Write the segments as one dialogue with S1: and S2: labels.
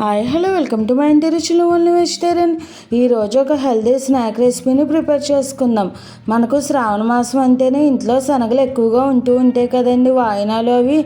S1: Hi hello welcome to my ఇంటి రుచులు only vegetarian ఈరోజు ఒక హెల్దీ స్నాక్ రెసిపీని ప్రిపేర్ చేసుకుందాం. మనకు శ్రావణ మాసం అంటేనే ఇంట్లో శనగలు ఎక్కువగా ఉంటూ ఉంటాయి కదండి వాయినాలు అవి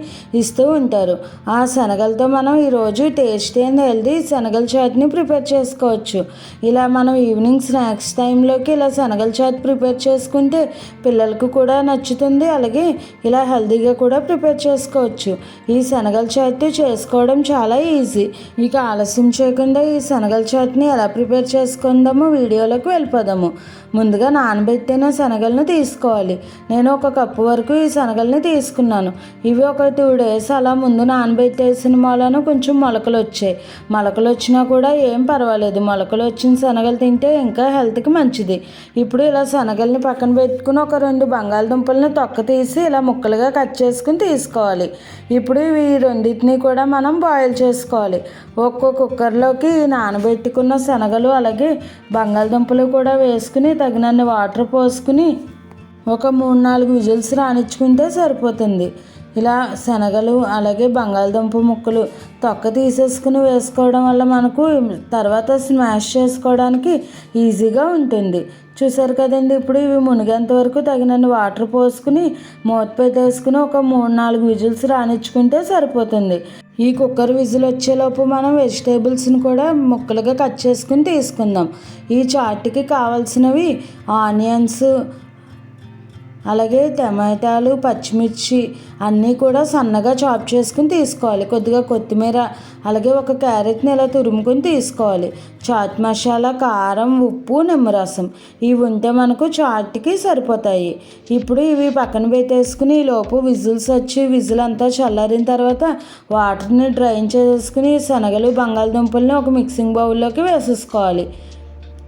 S1: ఇస్తూ ఉంటారు. ఆ శనగలతో మనం ఈరోజు టేస్టీ అండ్ హెల్దీ శనగల చాట్ని ప్రిపేర్ చేసుకోవచ్చు. ఇలా మనం ఈవినింగ్ స్నాక్స్ టైంలోకి ఇలా శనగల చాట్ ప్రిపేర్ చేసుకుంటే పిల్లలకు కూడా నచ్చుతుంది అలాగే ఇలా హెల్దీగా కూడా ప్రిపేర్ చేసుకోవచ్చు. ఈ శనగల చాట్ చేసుకోవడం చాలా ఈజీ ఇక ఆలస్యం చేయకుండా ఈ శనగల చట్నీ ఎలా ప్రిపేర్ చేసుకుందామో వీడియోలోకి వెళ్ళిపోదాము. ముందుగా నానబెట్టిన శనగలను తీసుకోవాలి. నేను ఒక కప్పు వరకు ఈ శనగల్ని తీసుకున్నాను. ఇవి ఒక టూ డేస్ అలా ముందు నానబెట్టేసిన మూలను కొంచెం మొలకలు వచ్చాయి. మొలకలు వచ్చినా కూడా ఏం పర్వాలేదు. మొలకలు వచ్చిన శనగలు తింటే ఇంకా హెల్త్కి మంచిది. ఇప్పుడు ఇలా శనగల్ని పక్కన పెట్టుకుని ఒక రెండు బంగాళదుంపల్ని తొక్క తీసి ఇలా ముక్కలుగా కట్ చేసుకుని తీసుకోవాలి. ఇప్పుడు ఇవి రెండింటిని కూడా మనం బాయిల్ చేసుకోవాలి. ఒక్కో కుక్కర్లోకి నానబెట్టుకున్న శనగలు అలాగే బంగాళదుంపలు కూడా వేసుకుని తగినన్ని వాటర్ పోసుకుని ఒక మూడు నాలుగు విజిల్స్ రాణించుకుంటే సరిపోతుంది. ఇలా శనగలు అలాగే బంగాళదుంప ముక్కలు తొక్క తీసేసుకుని వేసుకోవడం వల్ల మనకు తర్వాత స్మాష్ చేసుకోవడానికి ఈజీగా ఉంటుంది. చూసారు కదండి ఇప్పుడు ఇవి మునిగేంత వరకు తగినన్ని వాటర్ పోసుకుని మూత పెట్టేసుకుని ఒక మూడు నాలుగు విజిల్స్ రాణించుకుంటే సరిపోతుంది. ఈ కుక్కర్ విజిల్ వచ్చేలోపు మనం వెజిటేబుల్స్ని కూడా ముక్కలుగా కట్ చేసుకుని తీసుకుందాం. ఈ చాట్కి కావాల్సినవి ఆనియన్స్ అలాగే టమాటాలు పచ్చిమిర్చి అన్నీ కూడా సన్నగా చాప్ చేసుకుని తీసుకోవాలి. కొద్దిగా కొత్తిమీర అలాగే ఒక క్యారెట్ని ఇలా తురుముకొని తీసుకోవాలి. చాట్ మసాలా కారం ఉప్పు నిమ్మరసం ఇవి ఉంటే మనకు చాట్కి సరిపోతాయి. ఇప్పుడు ఇవి పక్కన పెట్టేసుకుని లోపు విజిల్స్ వచ్చి విజిల్ అంతా చల్లారిన తర్వాత వాటర్ని డ్రైన్ చేసుకుని శనగలు బంగాళదుంపల్ని ఒక మిక్సింగ్ బౌల్లోకి వేసేసుకోవాలి.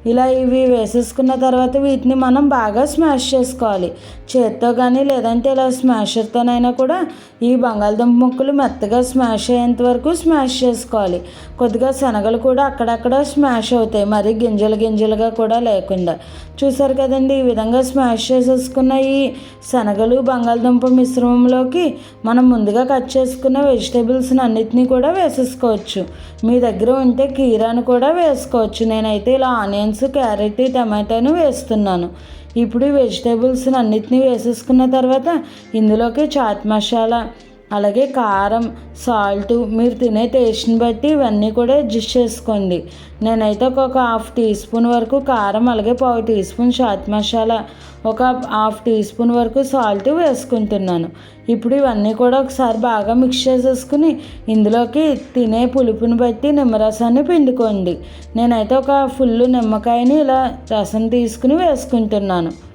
S1: ఇలా ఇవి వేసేసుకున్న తర్వాత వీటిని మనం బాగా స్మాష్ చేసుకోవాలి. చేత్తో కానీ లేదంటే ఇలా స్మాషర్తోనైనా కూడా ఈ బంగాళదుంప ముక్కలు మెత్తగా స్మాష్ అయ్యేంత వరకు స్మాష్ చేసుకోవాలి. కొద్దిగా శనగలు కూడా అక్కడక్కడ స్మాష్ అవుతాయి. మరి గింజలు గింజలుగా కూడా లేకుండా. చూసారు కదండి ఈ విధంగా స్మాష్ చేసేసుకున్న ఈ శనగలు బంగాళదుంప మిశ్రమంలోకి మనం ముందుగా కట్ చేసుకున్న వెజిటేబుల్స్ని అన్నిటినీ కూడా వేసేసుకోవచ్చు. మీ దగ్గర ఉంటే కీరాను కూడా వేసుకోవచ్చు. నేనైతే ఇలా ఆనియన్స్ క్యారెట్ టమాటాను వేస్తున్నాను. ఇప్పుడు వెజిటేబుల్స్ని అన్నిటినీ వేసేసుకున్న తర్వాత ఇందులోకి చాట్ మసాలా అలాగే కారం సాల్ట్ మీరు తినే టేస్ట్ని బట్టి ఇవన్నీ కూడా అడ్జస్ట్ చేసుకోండి. నేనైతే ఒక హాఫ్ టీ స్పూన్ వరకు కారం అలాగే పావు టీ స్పూన్ షాత్ మసాలా ఒక హాఫ్ టీ స్పూన్ వరకు సాల్ట్ వేసుకుంటున్నాను. ఇప్పుడు ఇవన్నీ కూడా ఒకసారి బాగా మిక్స్ చేసేసుకుని ఇందులోకి తినే పులుపుని బట్టి నిమ్మరసాన్ని పిండుకోండి. నేనైతే ఒక ఫుల్ నిమ్మకాయని ఇలా రసం తీసుకుని వేసుకుంటున్నాను.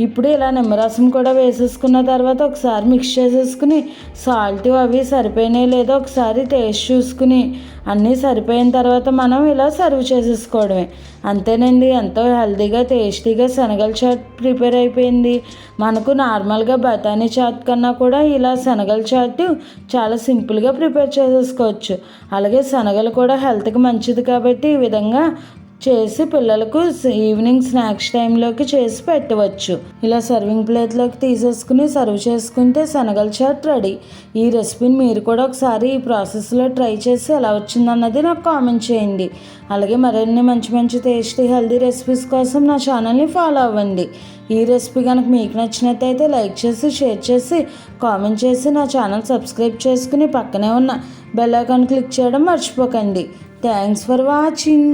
S1: ఇప్పుడు ఇలా నిమ్మరసం కూడా వేసేసుకున్న తర్వాత ఒకసారి మిక్స్ చేసేసుకుని సాల్ట్ అవి సరిపోయినాయి లేదో ఒకసారి టేస్ట్ చూసుకుని అన్నీ సరిపోయిన తర్వాత మనం ఇలా సర్వ్ చేసేసుకోవడమే. అంతేనండి ఎంతో హెల్తీగా టేస్టీగా శనగల చాట్ ప్రిపేర్ అయిపోయింది. మనకు నార్మల్గా బఠానీ చాట్ కన్నా కూడా ఇలా శనగల చాట్ చాలా సింపుల్గా ప్రిపేర్ చేసేసుకోవచ్చు. అలాగే శనగలు కూడా హెల్త్కి మంచిది కాబట్టి ఈ విధంగా చేసి పిల్లలకు ఈవినింగ్ స్నాక్స్ టైంలోకి చేసి పెట్టవచ్చు. ఇలా సర్వింగ్ ప్లేట్లోకి తీసేసుకుని సర్వ్ చేసుకుంటే శనగల చాట్ రెడీ ఈ రెసిపీని మీరు కూడా ఒకసారి ఈ ప్రాసెస్లో ట్రై చేసి ఎలా వచ్చిందన్నది నాకు కామెంట్ చేయండి. అలాగే మరిన్ని మంచి మంచి టేస్టీ హెల్దీ రెసిపీస్ కోసం నా ఛానల్ని ఫాలో అవ్వండి. ఈ రెసిపీ కనుక మీకు నచ్చినట్టయితే లైక్ చేసి షేర్ చేసి కామెంట్ చేసి నా ఛానల్ సబ్స్క్రైబ్ చేసుకుని పక్కనే ఉన్న బెల్ ఐకాన్ క్లిక్ చేయడం మర్చిపోకండి. Thanks for watching